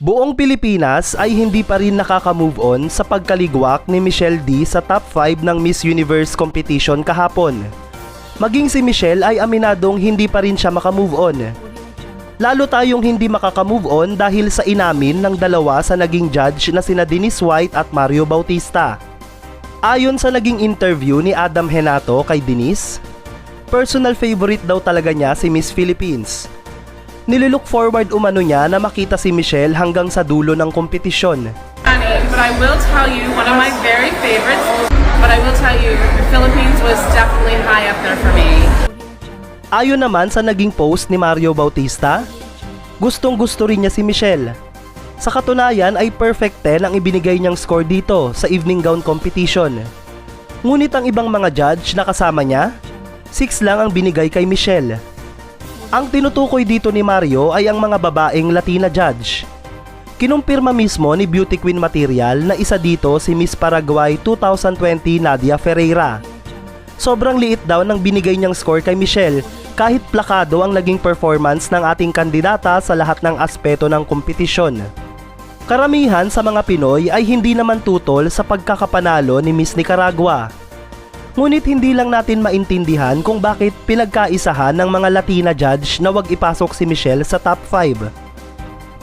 Buong Pilipinas ay hindi pa rin nakaka-move on sa pagkaligwak ni Michelle D sa top 5 ng Miss Universe competition kahapon. Maging si Michelle ay aminadong hindi pa rin siya makamove on. Lalo tayong hindi makaka-move on dahil sa inamin ng dalawa sa naging judge na sina Denise White at Mario Bautista. Ayon sa naging interview ni Adam Henato kay Denise, personal favorite daw talaga niya si Miss Philippines. Nililook forward umano niya na makita si Michelle hanggang sa dulo ng kompetisyon. But I will tell you, one of my very favorites, but I will tell you, the Philippines was definitely high up there for me. Ayon naman sa naging post ni Mario Bautista, gustong gusto rin niya si Michelle. Sa katunayan ay perfect 10 ang ibinigay niyang score dito sa evening gown competition. Ngunit ang ibang mga judge na kasama niya, 6 lang ang binigay kay Michelle. Ang tinutukoy dito ni Mario ay ang mga babaeng Latina judge. Kinumpirma mismo ni Beauty Queen Material na isa dito si Miss Paraguay 2020 Nadia Ferreira. Sobrang liit daw ng binigay niyang score kay Michelle kahit plakado ang naging performance ng ating kandidata sa lahat ng aspeto ng kompetisyon. Karamihan sa mga Pinoy ay hindi naman tutol sa pagkakapanalo ni Miss Nicaragua. Ngunit hindi lang natin maintindihan kung bakit pinagkaisahan ng mga Latina judge na wag ipasok si Michelle sa top 5.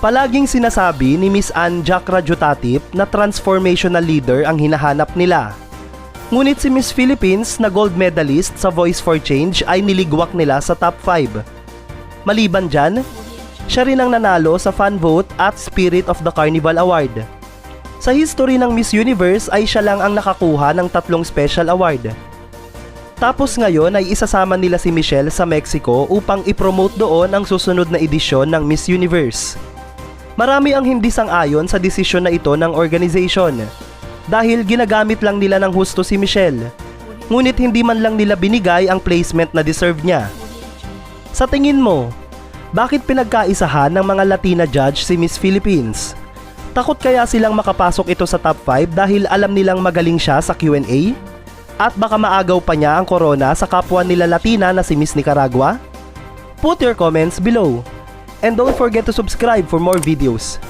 Palaging sinasabi ni Miss Ann Jacra Jutatip na transformational leader ang hinahanap nila. Ngunit si Miss Philippines na gold medalist sa Voice for Change ay niligwak nila sa top 5. Maliban dyan, siya rin ang nanalo sa fan vote at Spirit of the Carnival Award. Sa history ng Miss Universe ay siya lang ang nakakuha ng tatlong special award. Tapos ngayon ay isasama nila si Michelle sa Mexico upang ipromote doon ang susunod na edisyon ng Miss Universe. Marami ang hindi sang-ayon sa desisyon na ito ng organization dahil ginagamit lang nila ng husto si Michelle. Ngunit hindi man lang nila binigay ang placement na deserve niya. Sa tingin mo, bakit pinagkaisahan ng mga Latina judge si Miss Philippines? Takot kaya silang makapasok ito sa top 5 dahil alam nilang magaling siya sa Q&A? At baka maagaw pa niya ang corona sa kapwa nila Latina na si Miss Nicaragua? Put your comments below. And don't forget to subscribe for more videos.